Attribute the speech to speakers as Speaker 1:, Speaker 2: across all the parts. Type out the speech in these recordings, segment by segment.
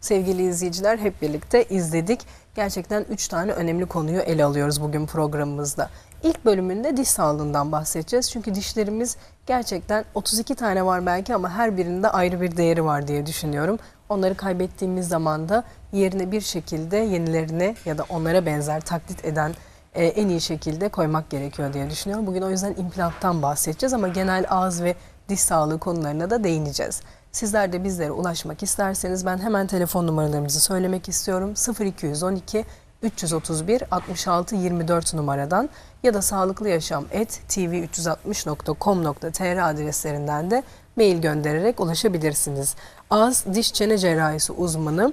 Speaker 1: Sevgili izleyiciler hep birlikte izledik. Gerçekten 3 tane önemli konuyu ele alıyoruz bugün programımızda. İlk bölümünde diş sağlığından bahsedeceğiz. Çünkü dişlerimiz gerçekten 32 tane var belki ama her birinde ayrı bir değeri var diye düşünüyorum. Onları kaybettiğimiz zaman da yerine bir şekilde yenilerini ya da onlara benzer taklit eden e, en iyi şekilde koymak gerekiyor diye düşünüyorum. Bugün o yüzden implanttan bahsedeceğiz ama genel ağız ve diş sağlığı konularına da değineceğiz. Sizler de bizlere ulaşmak isterseniz ben hemen telefon numaralarımızı söylemek istiyorum. 0212 331 66 24 numaradan ya da sağlıklı yaşam et tv360.com.tr adreslerinden de mail göndererek ulaşabilirsiniz. Ağız diş çene cerrahisi uzmanı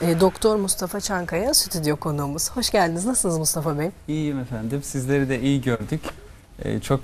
Speaker 1: e, Doktor Mustafa Çankaya stüdyo konuğumuz. Hoş geldiniz. Nasılsınız Mustafa Bey?
Speaker 2: İyiyim efendim. Sizleri de iyi gördük. Ee, çok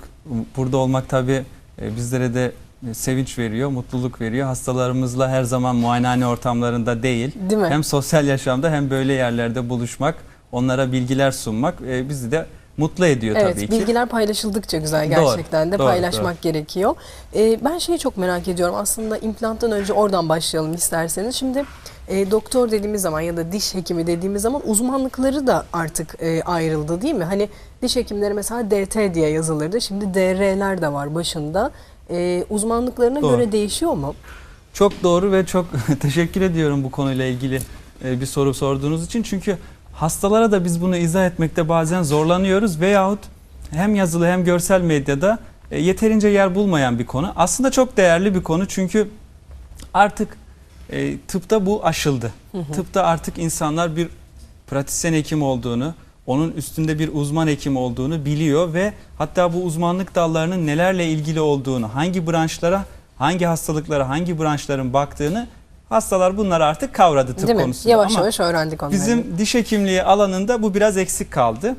Speaker 2: burada olmak tabii e, bizlere de e, sevinç veriyor, mutluluk veriyor. Hastalarımızla her zaman muayenehane ortamlarında değil,
Speaker 1: Değil mi?
Speaker 2: hem sosyal yaşamda hem böyle yerlerde buluşmak, onlara bilgiler sunmak e, bizi de mutlu ediyor
Speaker 1: Evet,
Speaker 2: tabii ki.
Speaker 1: bilgiler paylaşıldıkça güzel
Speaker 2: Doğru,
Speaker 1: gerçekten de
Speaker 2: doğru,
Speaker 1: paylaşmak gerekiyor. Ee, ben şeyi çok merak ediyorum aslında implanttan önce oradan başlayalım isterseniz. Şimdi e, doktor dediğimiz zaman ya da diş hekimi dediğimiz zaman uzmanlıkları da artık e, ayrıldı değil mi? Hani diş hekimleri mesela DT diye yazılırdı. Şimdi DR'ler de var başında. E, uzmanlıklarına
Speaker 2: Doğru.
Speaker 1: göre değişiyor mu?
Speaker 2: Çok doğru ve çok teşekkür ediyorum bu konuyla ilgili e, bir soru sorduğunuz için. Çünkü hastalara da biz bunu izah etmekte bazen zorlanıyoruz veyahut hem yazılı hem görsel medyada e, yeterince yer bulmayan bir konu. Aslında çok değerli bir konu çünkü artık e, tıpta bu aşıldı. Tıpta artık insanlar bir pratisyen hekim olduğunu, onun üstünde bir uzman hekim olduğunu biliyor ve hatta bu uzmanlık dallarının nelerle ilgili olduğunu, hangi branşlara, hangi hastalıklara, hangi branşların baktığını hastalar bunları artık kavradı tıp
Speaker 1: değil mi?
Speaker 2: konusunda.
Speaker 1: Yavaş
Speaker 2: Ama
Speaker 1: yavaş öğrendik onları.
Speaker 2: Bizim diş hekimliği alanında bu biraz eksik kaldı.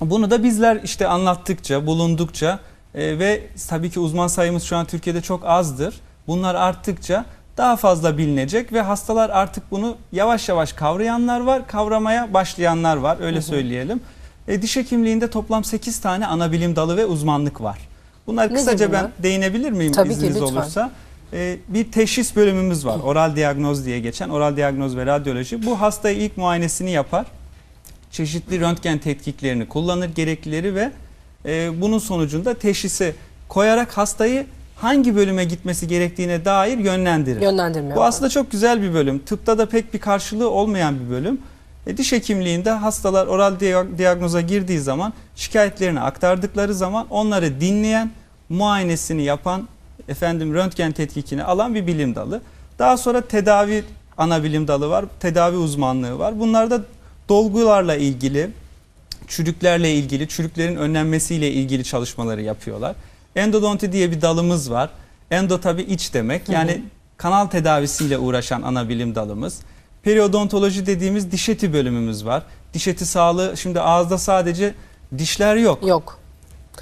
Speaker 2: Bunu da bizler işte anlattıkça, bulundukça e, ve tabii ki uzman sayımız şu an Türkiye'de çok azdır. Bunlar arttıkça daha fazla bilinecek ve hastalar artık bunu yavaş yavaş kavrayanlar var, kavramaya başlayanlar var öyle söyleyelim. E, diş hekimliğinde toplam 8 tane ana bilim dalı ve uzmanlık var. Bunlar kısaca ben değinebilir miyim
Speaker 1: Tabii ki,
Speaker 2: izniniz
Speaker 1: lütfen.
Speaker 2: olursa? E, bir teşhis bölümümüz var. Oral diagnoz diye geçen oral diagnoz ve radyoloji. Bu hastaya ilk muayenesini yapar. Çeşitli röntgen tetkiklerini kullanır gereklileri ve e, bunun sonucunda teşhisi koyarak hastayı hangi bölüme gitmesi gerektiğine dair yönlendirir.
Speaker 1: Yönlendirme
Speaker 2: Bu
Speaker 1: yapar.
Speaker 2: aslında çok güzel bir bölüm. Tıpta da pek bir karşılığı olmayan bir bölüm. E, diş hekimliğinde hastalar oral diagnoza girdiği zaman şikayetlerini aktardıkları zaman onları dinleyen, muayenesini yapan, efendim röntgen tetkikini alan bir bilim dalı. Daha sonra tedavi ana bilim dalı var, tedavi uzmanlığı var. Bunlarda dolgularla ilgili, çürüklerle ilgili, çürüklerin önlenmesiyle ilgili çalışmaları yapıyorlar. Endodonti diye bir dalımız var. Endo tabi iç demek. Yani kanal tedavisiyle uğraşan ana bilim dalımız. Periodontoloji dediğimiz diş eti bölümümüz var. Diş eti sağlığı şimdi ağızda sadece dişler yok.
Speaker 1: Yok.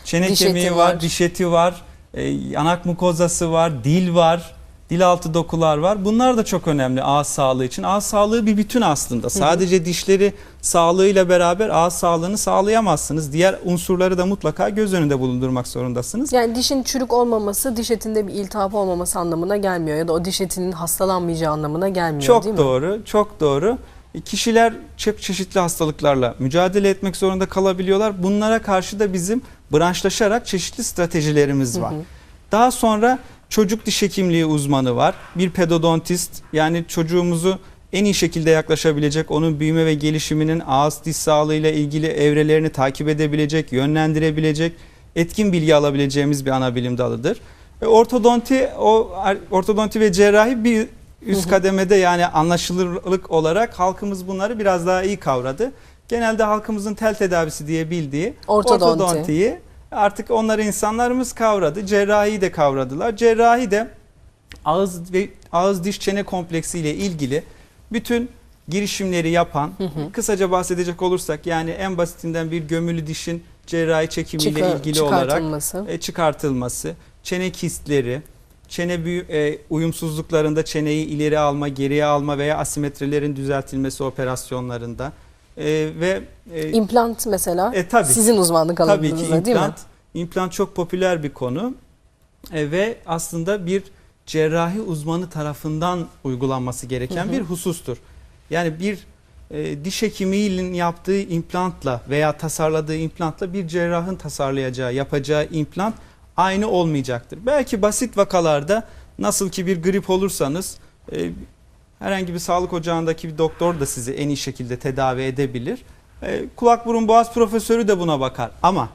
Speaker 2: Çene
Speaker 1: Diş
Speaker 2: kemiği var,
Speaker 1: var.
Speaker 2: diş eti var, e, yanak mukozası var, dil var, dil altı dokular var. Bunlar da çok önemli ağız sağlığı için. Ağız sağlığı bir bütün aslında. Sadece dişleri sağlığıyla beraber ağız sağlığını sağlayamazsınız. Diğer unsurları da mutlaka göz önünde bulundurmak zorundasınız.
Speaker 1: Yani dişin çürük olmaması diş etinde bir iltihap olmaması anlamına gelmiyor ya da o diş etinin hastalanmayacağı anlamına gelmiyor
Speaker 2: Çok
Speaker 1: değil mi?
Speaker 2: doğru, çok doğru. E, Kişiler çok çeşitli hastalıklarla mücadele etmek zorunda kalabiliyorlar. Bunlara karşı da bizim branşlaşarak çeşitli stratejilerimiz var. Daha sonra çocuk diş hekimliği uzmanı var. Bir pedodontist yani çocuğumuzu en iyi şekilde yaklaşabilecek, onun büyüme ve gelişiminin ağız diş sağlığıyla ilgili evrelerini takip edebilecek, yönlendirebilecek, etkin bilgi alabileceğimiz bir ana bilim dalıdır. E, ortodonti o ortodonti ve cerrahi bir üst kademede yani anlaşılırlık olarak halkımız bunları biraz daha iyi kavradı. Genelde halkımızın tel tedavisi diye bildiği
Speaker 1: Ortodonti.
Speaker 2: ortodontiyi artık onları insanlarımız kavradı. Cerrahiyi de kavradılar. Cerrahi de ağız ve ağız diş çene kompleksi ile ilgili bütün girişimleri yapan kısaca bahsedecek olursak yani en basitinden bir gömülü dişin cerrahi çekimiyle
Speaker 1: Çıkar-
Speaker 2: ilgili olarak e, çıkartılması, çene kistleri, çene büyü, e, uyumsuzluklarında çeneyi ileri alma, geriye alma veya asimetrilerin düzeltilmesi operasyonlarında e, ve e,
Speaker 1: İmplant mesela
Speaker 2: E, tabii.
Speaker 1: sizin uzmanlık
Speaker 2: tabii
Speaker 1: alanınızda
Speaker 2: ki
Speaker 1: değil mi?
Speaker 2: implant implant çok popüler bir konu E, ve aslında bir cerrahi uzmanı tarafından uygulanması gereken
Speaker 1: Hı hı.
Speaker 2: bir husustur. Yani bir e, diş hekiminin yaptığı implantla veya tasarladığı implantla bir cerrahın tasarlayacağı, yapacağı implant aynı olmayacaktır. Belki basit vakalarda nasıl ki bir grip olursanız e, herhangi bir sağlık ocağındaki bir doktor da sizi en iyi şekilde tedavi edebilir. E, kulak burun boğaz profesörü de buna bakar ama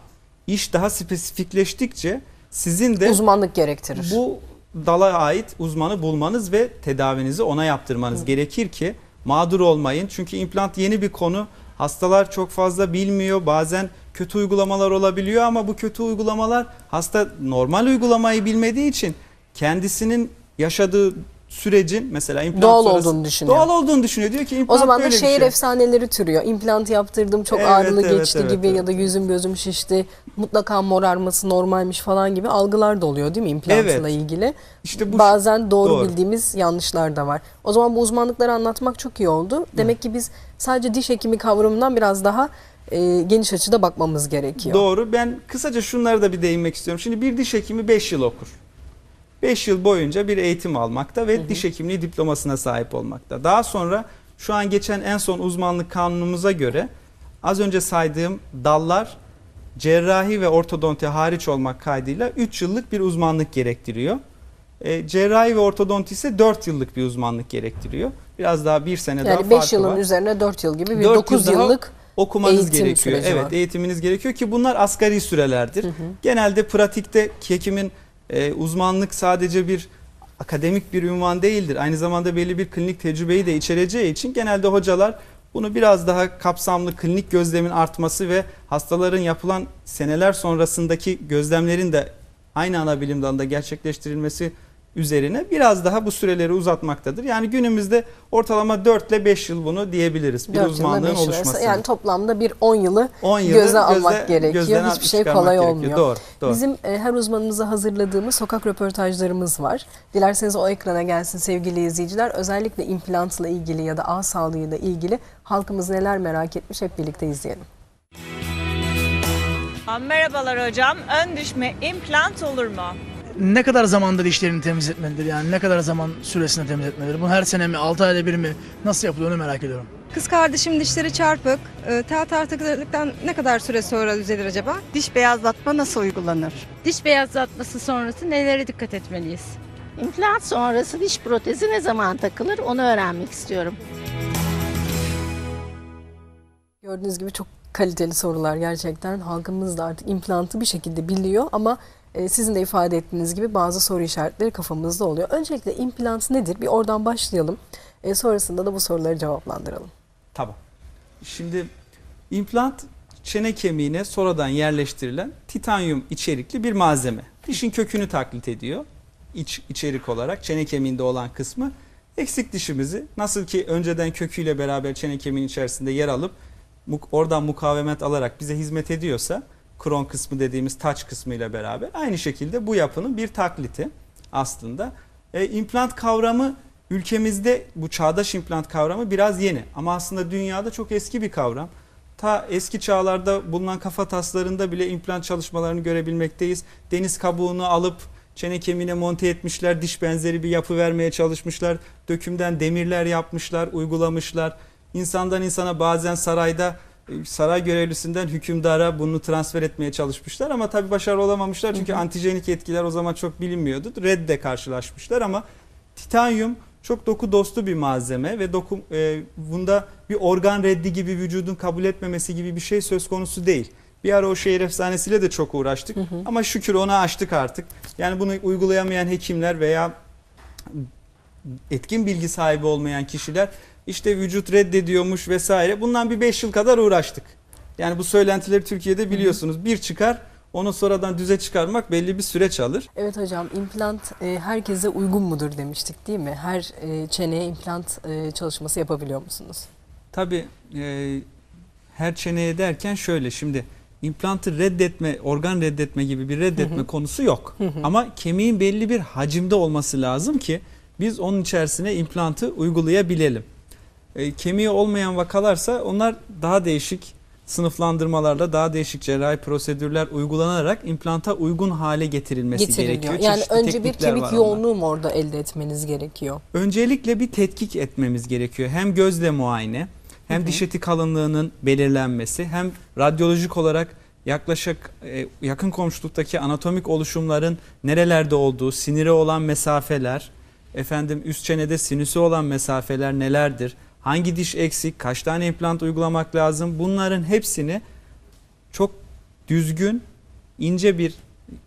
Speaker 2: iş daha spesifikleştikçe sizin de
Speaker 1: Uzmanlık gerektirir.
Speaker 2: bu dala ait uzmanı bulmanız ve tedavinizi ona yaptırmanız gerekir ki mağdur olmayın. Çünkü implant yeni bir konu. Hastalar çok fazla bilmiyor. Bazen kötü uygulamalar olabiliyor ama bu kötü uygulamalar hasta normal uygulamayı bilmediği için kendisinin yaşadığı sürecin mesela implant
Speaker 1: Doğal
Speaker 2: sonrası-
Speaker 1: olduğunu düşünüyor.
Speaker 2: Doğal olduğunu düşünüyor. Diyor ki implant
Speaker 1: O zaman da şehir
Speaker 2: şey.
Speaker 1: efsaneleri türüyor. İmplant yaptırdım çok
Speaker 2: Evet,
Speaker 1: ağrılı
Speaker 2: evet,
Speaker 1: geçti
Speaker 2: evet,
Speaker 1: gibi
Speaker 2: evet.
Speaker 1: ya da yüzüm gözüm şişti. Mutlaka morarması normalmiş falan gibi algılar da oluyor değil mi implantla
Speaker 2: Evet.
Speaker 1: ilgili?
Speaker 2: İşte bu
Speaker 1: Bazen doğru,
Speaker 2: doğru.
Speaker 1: bildiğimiz yanlışlar da var. O zaman bu uzmanlıkları anlatmak çok iyi oldu. Demek ki biz sadece diş hekimi kavramından biraz daha e, geniş açıda bakmamız gerekiyor.
Speaker 2: Doğru. Ben kısaca şunları da bir değinmek istiyorum. Şimdi bir diş hekimi 5 yıl okur. 5 yıl boyunca bir eğitim almakta ve diş hekimliği diplomasına sahip olmakta. Daha sonra şu an geçen en son uzmanlık kanunumuza göre az önce saydığım dallar cerrahi ve ortodonti hariç olmak kaydıyla 3 yıllık bir uzmanlık gerektiriyor. E, cerrahi ve ortodonti ise 4 yıllık bir uzmanlık gerektiriyor. Biraz daha bir sene daha
Speaker 1: Yani 5
Speaker 2: farkı
Speaker 1: yılın
Speaker 2: var.
Speaker 1: üzerine 4 yıl gibi bir
Speaker 2: Dört
Speaker 1: 9
Speaker 2: yıl
Speaker 1: yıllık
Speaker 2: okumanız
Speaker 1: Eğitim
Speaker 2: gerekiyor. Evet,
Speaker 1: var.
Speaker 2: eğitiminiz gerekiyor ki bunlar asgari sürelerdir. Genelde pratikte hekimin e, uzmanlık sadece bir akademik bir ünvan değildir. Aynı zamanda belli bir klinik tecrübeyi de içereceği için genelde hocalar bunu biraz daha kapsamlı klinik gözlemin artması ve hastaların yapılan seneler sonrasındaki gözlemlerin de aynı ana bilim dalında gerçekleştirilmesi üzerine biraz daha bu süreleri uzatmaktadır. Yani günümüzde ortalama 4 ile 5 yıl bunu diyebiliriz. Bir
Speaker 1: 4 yılda
Speaker 2: uzmanlığın
Speaker 1: 5 yıl arası.
Speaker 2: oluşması.
Speaker 1: Yani toplamda bir 10 yılı
Speaker 2: 10 yılı
Speaker 1: göze almak gerekiyor. Hiçbir şey kolay
Speaker 2: gerekiyor.
Speaker 1: olmuyor.
Speaker 2: Doğru, doğru.
Speaker 1: Bizim e, her uzmanımıza hazırladığımız sokak röportajlarımız var. Dilerseniz o ekrana gelsin sevgili izleyiciler. Özellikle implantla ilgili ya da ağız sağlığıyla ilgili halkımız neler merak etmiş hep birlikte izleyelim.
Speaker 3: Ha, Merhabalar hocam. Ön düşme implant olur mu?
Speaker 4: Ne kadar zamanda dişlerini temizletmelidir? Yani ne kadar zaman süresinde temizletmelidir? Bu her sene mi, 6 ayda bir mi? Nasıl yapılıyor onu merak ediyorum.
Speaker 5: Kız kardeşim dişleri çarpık. E, tel tartıklıktan ne kadar süre sonra düzelir acaba?
Speaker 6: Diş beyazlatma nasıl uygulanır?
Speaker 7: Diş beyazlatması sonrası nelere dikkat etmeliyiz?
Speaker 6: İmplant sonrası diş protezi ne zaman takılır onu öğrenmek istiyorum.
Speaker 1: Gördüğünüz gibi çok kaliteli sorular gerçekten. Halkımız da artık implantı bir şekilde biliyor ama e, sizin de ifade ettiğiniz gibi bazı soru işaretleri kafamızda oluyor. Öncelikle implant nedir? Bir oradan başlayalım. E, sonrasında da bu soruları cevaplandıralım.
Speaker 2: Tamam. Şimdi implant çene kemiğine sonradan yerleştirilen titanyum içerikli bir malzeme. Dişin kökünü taklit ediyor. İç, içerik olarak çene kemiğinde olan kısmı eksik dişimizi nasıl ki önceden köküyle beraber çene kemiğinin içerisinde yer alıp oradan mukavemet alarak bize hizmet ediyorsa kron kısmı dediğimiz taç kısmı ile beraber aynı şekilde bu yapının bir takliti aslında. E, implant kavramı ülkemizde bu çağdaş implant kavramı biraz yeni ama aslında dünyada çok eski bir kavram. Ta eski çağlarda bulunan kafa taslarında bile implant çalışmalarını görebilmekteyiz. Deniz kabuğunu alıp çene kemiğine monte etmişler, diş benzeri bir yapı vermeye çalışmışlar. Dökümden demirler yapmışlar, uygulamışlar. İnsandan insana bazen sarayda saray görevlisinden hükümdara bunu transfer etmeye çalışmışlar ama tabii başarılı olamamışlar çünkü antijenik etkiler o zaman çok bilinmiyordu. Redde karşılaşmışlar ama titanyum çok doku dostu bir malzeme ve doku, e, bunda bir organ reddi gibi vücudun kabul etmemesi gibi bir şey söz konusu değil. Bir ara o şehir efsanesiyle de çok uğraştık ama şükür onu aştık artık. Yani bunu uygulayamayan hekimler veya etkin bilgi sahibi olmayan kişiler işte vücut reddediyormuş vesaire. Bundan bir 5 yıl kadar uğraştık. Yani bu söylentileri Türkiye'de biliyorsunuz. Bir çıkar onu sonradan düze çıkarmak belli bir süreç alır.
Speaker 1: Evet hocam implant e, herkese uygun mudur demiştik değil mi? Her e, çeneye implant e, çalışması yapabiliyor musunuz?
Speaker 2: Tabii e, her çeneye derken şöyle şimdi implantı reddetme, organ reddetme gibi bir reddetme konusu yok. Ama kemiğin belli bir hacimde olması lazım ki biz onun içerisine implantı uygulayabilelim. E, kemiği olmayan vakalarsa onlar daha değişik sınıflandırmalarla daha değişik cerrahi prosedürler uygulanarak implanta uygun hale getirilmesi gerekiyor.
Speaker 1: Yani
Speaker 2: Çeşitli
Speaker 1: önce bir kemik yoğunluğu mu orada elde etmeniz gerekiyor?
Speaker 2: Öncelikle bir tetkik etmemiz gerekiyor. Hem gözle muayene, hem diş eti kalınlığının belirlenmesi, hem radyolojik olarak yaklaşık e, yakın komşuluktaki anatomik oluşumların nerelerde olduğu, siniri olan mesafeler, efendim üst çenede sinüsü olan mesafeler nelerdir? Hangi diş eksik, kaç tane implant uygulamak lazım? Bunların hepsini çok düzgün, ince bir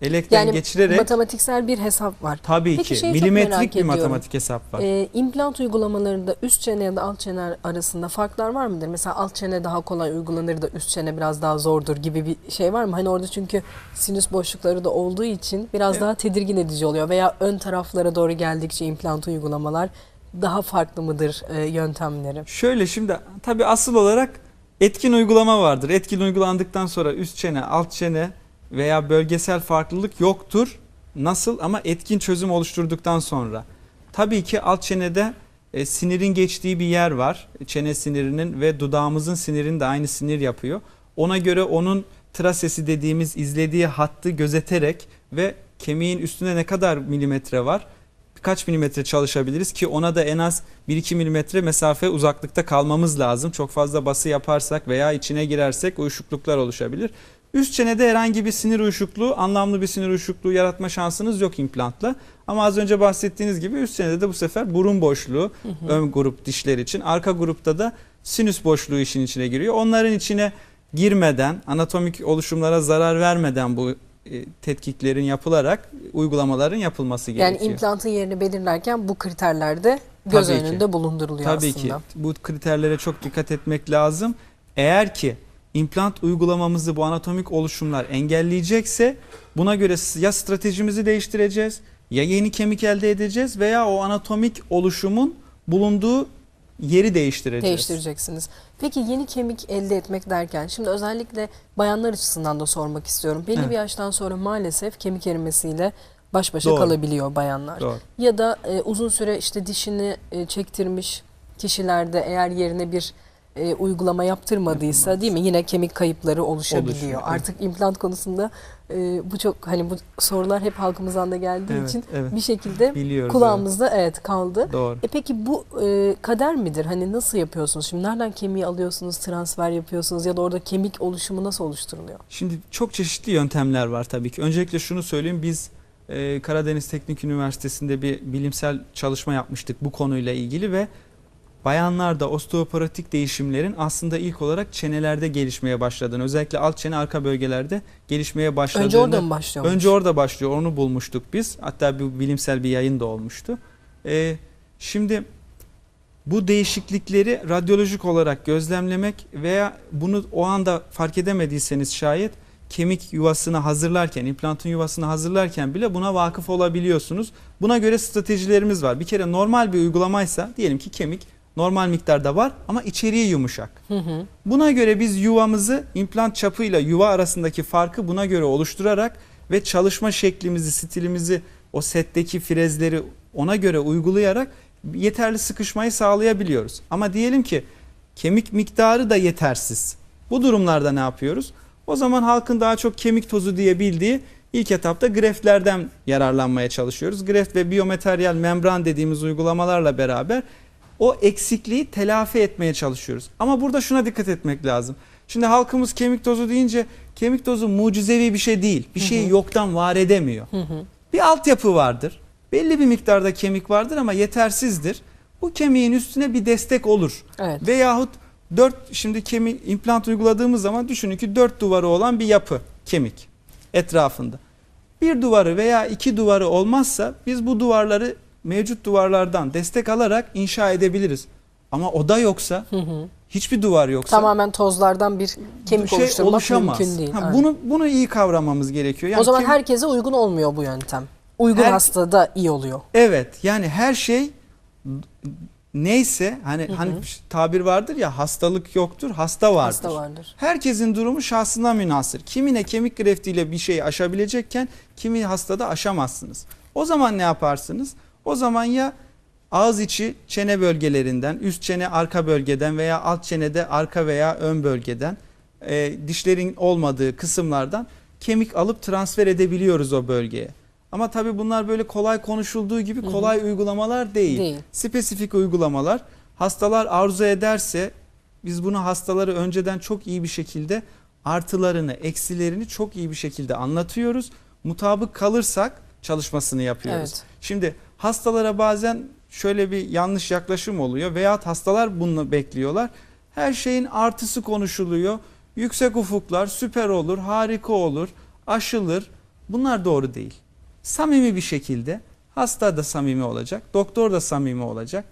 Speaker 2: elekten
Speaker 1: Yani
Speaker 2: geçirerek
Speaker 1: matematiksel bir hesap var.
Speaker 2: tabii
Speaker 1: Peki
Speaker 2: ki milimetrik bir matematik hesap var.
Speaker 1: Ee, implant uygulamalarında üst çene ya da alt çene arasında farklar var mıdır? Mesela alt çene daha kolay uygulanır da üst çene biraz daha zordur gibi bir şey var mı? Hani orada çünkü sinüs boşlukları da olduğu için biraz daha tedirgin edici oluyor. Veya ön taraflara doğru geldikçe implant uygulamalar daha farklı mıdır e, yöntemleri?
Speaker 2: Şöyle şimdi tabii asıl olarak etkin uygulama vardır. Etkin uygulandıktan sonra üst çene, alt çene veya bölgesel farklılık yoktur. Nasıl ama etkin çözüm oluşturduktan sonra. Tabii ki alt çenede e, sinirin geçtiği bir yer var. Çene sinirinin ve dudağımızın sinirini de aynı sinir yapıyor. Ona göre onun trasesi dediğimiz izlediği hattı gözeterek ve kemiğin üstünde ne kadar milimetre var birkaç milimetre çalışabiliriz ki ona da en az 1-2 milimetre mesafe uzaklıkta kalmamız lazım. Çok fazla bası yaparsak veya içine girersek uyuşukluklar oluşabilir. Üst çenede herhangi bir sinir uyuşukluğu, anlamlı bir sinir uyuşukluğu yaratma şansınız yok implantla. Ama az önce bahsettiğiniz gibi üst çenede de bu sefer burun boşluğu ön grup dişler için. Arka grupta da sinüs boşluğu işin içine giriyor. Onların içine girmeden, anatomik oluşumlara zarar vermeden bu tetkiklerin yapılarak uygulamaların yapılması
Speaker 1: Yani
Speaker 2: gerekiyor.
Speaker 1: implantın yerini belirlerken bu kriterlerde göz
Speaker 2: Tabii ki.
Speaker 1: önünde bulunduruluyor
Speaker 2: Tabii
Speaker 1: aslında.
Speaker 2: ki bu kriterlere çok dikkat etmek lazım. Eğer ki implant uygulamamızı bu anatomik oluşumlar engelleyecekse buna göre ya stratejimizi değiştireceğiz ya yeni kemik elde edeceğiz veya o anatomik oluşumun bulunduğu yeri değiştireceğiz.
Speaker 1: Değiştireceksiniz. Peki yeni kemik elde etmek derken şimdi özellikle bayanlar açısından da sormak istiyorum. Belli
Speaker 2: Evet.
Speaker 1: bir yaştan sonra maalesef kemik erimesiyle baş başa
Speaker 2: Doğru.
Speaker 1: kalabiliyor bayanlar.
Speaker 2: Doğru.
Speaker 1: Ya da e, uzun süre işte dişini e, çektirmiş kişilerde eğer yerine bir e, uygulama yaptırmadıysa değil mi yine kemik kayıpları oluşabiliyor.
Speaker 2: Oluşuyor, evet.
Speaker 1: Artık implant konusunda e, bu çok hani bu sorular hep halkımızdan da geldiği
Speaker 2: Evet,
Speaker 1: için
Speaker 2: evet.
Speaker 1: bir şekilde
Speaker 2: Biliyoruz.
Speaker 1: kulağımızda evet kaldı.
Speaker 2: evet. Doğru.
Speaker 1: E peki bu e, kader midir? Hani nasıl yapıyorsunuz? Şimdi nereden kemiği alıyorsunuz, transfer yapıyorsunuz ya da orada kemik oluşumu nasıl oluşturuluyor?
Speaker 2: Şimdi çok çeşitli yöntemler var tabii ki. Öncelikle şunu söyleyeyim biz e, Karadeniz Teknik Üniversitesi'nde bir bilimsel çalışma yapmıştık bu konuyla ilgili ve bayanlarda osteoporotik değişimlerin aslında ilk olarak çenelerde gelişmeye başladığını, özellikle alt çene arka bölgelerde gelişmeye başladığını
Speaker 1: Önce orada mı başlıyor?
Speaker 2: Önce orada başlıyor. Onu bulmuştuk biz. Hatta bir bilimsel bir yayın da olmuştu. Ee, şimdi bu değişiklikleri radyolojik olarak gözlemlemek veya bunu o anda fark edemediyseniz şayet kemik yuvasını hazırlarken, implantın yuvasını hazırlarken bile buna vakıf olabiliyorsunuz. Buna göre stratejilerimiz var. Bir kere normal bir uygulamaysa diyelim ki kemik normal miktarda var ama içeriği yumuşak.
Speaker 1: Hı hı.
Speaker 2: Buna göre biz yuvamızı implant çapıyla yuva arasındaki farkı buna göre oluşturarak ve çalışma şeklimizi, stilimizi, o setteki frezleri ona göre uygulayarak yeterli sıkışmayı sağlayabiliyoruz. Ama diyelim ki kemik miktarı da yetersiz. Bu durumlarda ne yapıyoruz? O zaman halkın daha çok kemik tozu diye bildiği ilk etapta greftlerden yararlanmaya çalışıyoruz. Greft ve biyomateryal membran dediğimiz uygulamalarla beraber o eksikliği telafi etmeye çalışıyoruz. Ama burada şuna dikkat etmek lazım. Şimdi halkımız kemik tozu deyince kemik tozu mucizevi bir şey değil. Bir şeyi yoktan var edemiyor. Bir altyapı vardır. Belli bir miktarda kemik vardır ama yetersizdir. Bu kemiğin üstüne bir destek olur.
Speaker 1: Evet.
Speaker 2: Veyahut dört şimdi kemik implant uyguladığımız zaman düşünün ki dört duvarı olan bir yapı kemik etrafında. Bir duvarı veya iki duvarı olmazsa biz bu duvarları mevcut duvarlardan destek alarak inşa edebiliriz. Ama o da yoksa hiçbir duvar yoksa
Speaker 1: Tamamen tozlardan bir kemik
Speaker 2: şey
Speaker 1: oluşturmak
Speaker 2: oluşamaz.
Speaker 1: mümkün değil.
Speaker 2: Ha,
Speaker 1: Aynen.
Speaker 2: bunu bunu iyi kavramamız gerekiyor. Yani
Speaker 1: o zaman
Speaker 2: kem-
Speaker 1: herkese uygun olmuyor bu yöntem. Uygun
Speaker 2: Her-
Speaker 1: hastada iyi oluyor.
Speaker 2: Evet yani her şey neyse hani hani tabir vardır ya hastalık yoktur hasta vardır.
Speaker 1: Hasta vardır.
Speaker 2: Herkesin durumu şahsına münasır. Kimine kemik greftiyle bir şeyi aşabilecekken kimi hastada aşamazsınız. O zaman ne yaparsınız? O zaman ya ağız içi çene bölgelerinden, üst çene arka bölgeden veya alt çenede arka veya ön bölgeden e, dişlerin olmadığı kısımlardan kemik alıp transfer edebiliyoruz o bölgeye. Ama tabii bunlar böyle kolay konuşulduğu gibi kolay uygulamalar değil.
Speaker 1: Değil.
Speaker 2: Spesifik uygulamalar. Hastalar arzu ederse biz bunu hastaları önceden çok iyi bir şekilde artılarını, eksilerini çok iyi bir şekilde anlatıyoruz. Mutabık kalırsak çalışmasını yapıyoruz.
Speaker 1: Evet.
Speaker 2: Şimdi hastalara bazen şöyle bir yanlış yaklaşım oluyor veya hastalar bunu bekliyorlar. Her şeyin artısı konuşuluyor. Yüksek ufuklar süper olur, harika olur, aşılır. Bunlar doğru değil. Samimi bir şekilde hasta da samimi olacak, doktor da samimi olacak.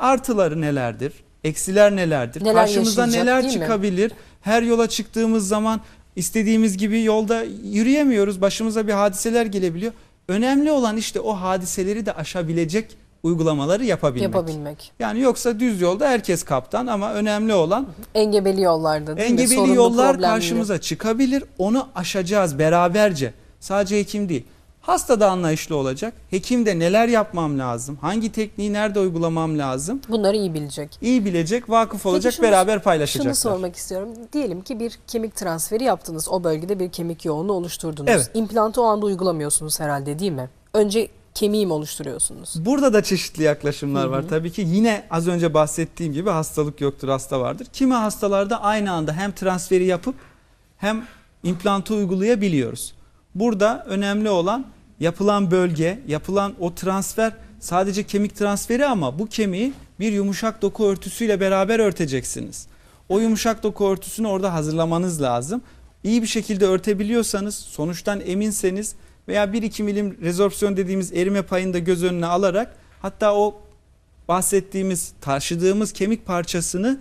Speaker 2: Artıları nelerdir? Eksiler nelerdir?
Speaker 1: Neler
Speaker 2: Karşımıza neler
Speaker 1: değil mi?
Speaker 2: çıkabilir? Her yola çıktığımız zaman istediğimiz gibi yolda yürüyemiyoruz. Başımıza bir hadiseler gelebiliyor. Önemli olan işte o hadiseleri de aşabilecek uygulamaları yapabilmek.
Speaker 1: Yapabilmek.
Speaker 2: Yani yoksa düz yolda herkes kaptan ama önemli olan
Speaker 1: Engebeli yollarda değil mi?
Speaker 2: engebeli
Speaker 1: Sorunlu,
Speaker 2: yollar
Speaker 1: problemli.
Speaker 2: karşımıza çıkabilir. Onu aşacağız beraberce. Sadece hekim değil. Hasta da anlayışlı olacak. Hekim de neler yapmam lazım? Hangi tekniği nerede uygulamam lazım?
Speaker 1: Bunları iyi bilecek.
Speaker 2: İyi bilecek, vakıf olacak,
Speaker 1: şunu-
Speaker 2: beraber paylaşacaklar.
Speaker 1: Şunu sormak istiyorum. Diyelim ki bir kemik transferi yaptınız. O bölgede bir kemik yoğunluğu oluşturdunuz.
Speaker 2: Evet.
Speaker 1: İmplantı o anda uygulamıyorsunuz herhalde değil mi? Önce kemiği mi oluşturuyorsunuz?
Speaker 2: Burada da çeşitli yaklaşımlar var. Tabii ki yine az önce bahsettiğim gibi hastalık yoktur, hasta vardır. Kimi hastalarda aynı anda hem transferi yapıp hem implantı uygulayabiliyoruz. Burada önemli olan yapılan bölge, yapılan o transfer sadece kemik transferi ama bu kemiği bir yumuşak doku örtüsüyle beraber örteceksiniz. O yumuşak doku örtüsünü orada hazırlamanız lazım. İyi bir şekilde örtebiliyorsanız, sonuçtan eminseniz veya 1-2 milim rezorpsiyon dediğimiz erime payını da göz önüne alarak hatta o bahsettiğimiz, taşıdığımız kemik parçasını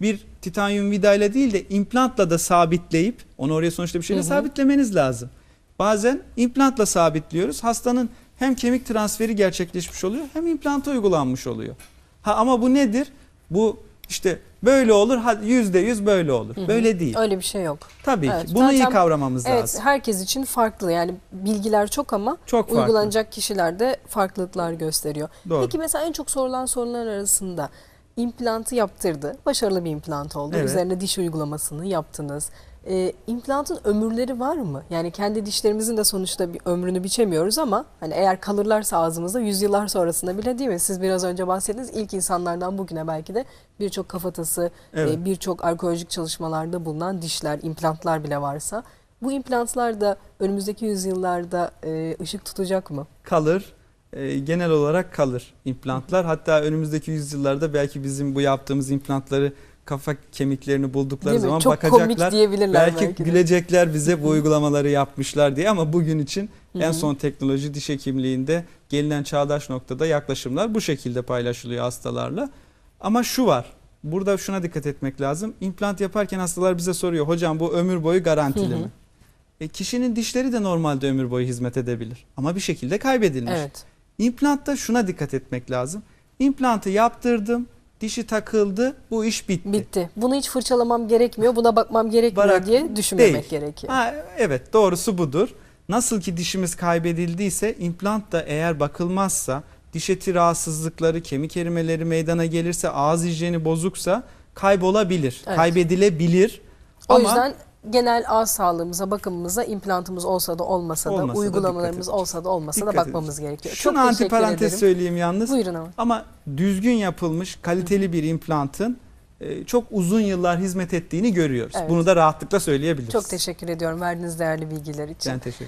Speaker 2: bir titanyum vida ile değil de implantla da sabitleyip onu oraya sonuçta bir şeyle sabitlemeniz lazım. Bazen implantla sabitliyoruz. Hastanın hem kemik transferi gerçekleşmiş oluyor hem implanta uygulanmış oluyor. Ha ama bu nedir? Bu işte böyle olur, hadi yüzde yüz böyle olur. Böyle değil.
Speaker 1: Öyle bir şey yok.
Speaker 2: Tabii
Speaker 1: Evet,
Speaker 2: ki. Bunu iyi
Speaker 1: zaten-
Speaker 2: kavramamız
Speaker 1: Evet,
Speaker 2: lazım.
Speaker 1: herkes için farklı. Yani bilgiler çok ama
Speaker 2: Çok farklı.
Speaker 1: uygulanacak kişilerde farklılıklar gösteriyor.
Speaker 2: Doğru.
Speaker 1: Peki mesela en çok sorulan sorular arasında implantı yaptırdı. Başarılı bir implant oldu.
Speaker 2: Evet.
Speaker 1: Üzerine diş uygulamasını yaptınız. Ee, implantın ömürleri var mı? Yani kendi dişlerimizin de sonuçta bir ömrünü biçemiyoruz ama hani eğer kalırlarsa ağzımızda yüzyıllar sonrasında bile değil mi? Siz biraz önce bahsettiniz ilk insanlardan bugüne belki de birçok kafatası,
Speaker 2: Evet.
Speaker 1: e, birçok arkeolojik çalışmalarda bulunan dişler, implantlar bile varsa bu implantlar da önümüzdeki yüzyıllarda e, ışık tutacak mı?
Speaker 2: kalır. E, genel olarak kalır implantlar. Hatta önümüzdeki yüzyıllarda belki bizim bu yaptığımız implantları kafa kemiklerini buldukları zaman
Speaker 1: Çok
Speaker 2: bakacaklar. belki,
Speaker 1: belki de.
Speaker 2: gülecekler bize bu uygulamaları yapmışlar diye ama bugün için en son teknoloji diş hekimliğinde gelinen çağdaş noktada yaklaşımlar bu şekilde paylaşılıyor hastalarla. Ama şu var. Burada şuna dikkat etmek lazım. İmplant yaparken hastalar bize soruyor. Hocam bu ömür boyu garantili mi? E, kişinin dişleri de normalde ömür boyu hizmet edebilir. Ama bir şekilde kaybedilmiş.
Speaker 1: Evet.
Speaker 2: İmplantta şuna dikkat etmek lazım. İmplantı yaptırdım, dişi takıldı, bu iş bitti.
Speaker 1: Bitti. Bunu hiç fırçalamam gerekmiyor, buna bakmam gerekmiyor
Speaker 2: Barak-
Speaker 1: diye düşünmemek
Speaker 2: değil.
Speaker 1: gerekiyor.
Speaker 2: Ha, evet doğrusu budur. Nasıl ki dişimiz kaybedildiyse implant da eğer bakılmazsa diş eti rahatsızlıkları, kemik erimeleri meydana gelirse, ağız hijyeni bozuksa kaybolabilir,
Speaker 1: Evet.
Speaker 2: kaybedilebilir.
Speaker 1: O
Speaker 2: Ama
Speaker 1: yüzden genel ağız sağlığımıza, bakımımıza implantımız olsa da olmasa da,
Speaker 2: Olmasa da
Speaker 1: uygulamalarımız
Speaker 2: dikkat
Speaker 1: olsa da olmasa
Speaker 2: Dikkat
Speaker 1: da bakmamız
Speaker 2: edeceğiz.
Speaker 1: gerekiyor.
Speaker 2: şunu
Speaker 1: Çok
Speaker 2: antiparantez
Speaker 1: ederim.
Speaker 2: söyleyeyim yalnız.
Speaker 1: Buyurun ama.
Speaker 2: Ama düzgün yapılmış kaliteli bir implantın e, çok uzun yıllar hizmet ettiğini görüyoruz.
Speaker 1: Evet.
Speaker 2: Bunu da rahatlıkla söyleyebiliriz.
Speaker 1: Çok teşekkür ediyorum verdiğiniz değerli bilgiler için.
Speaker 2: Ben teşekkür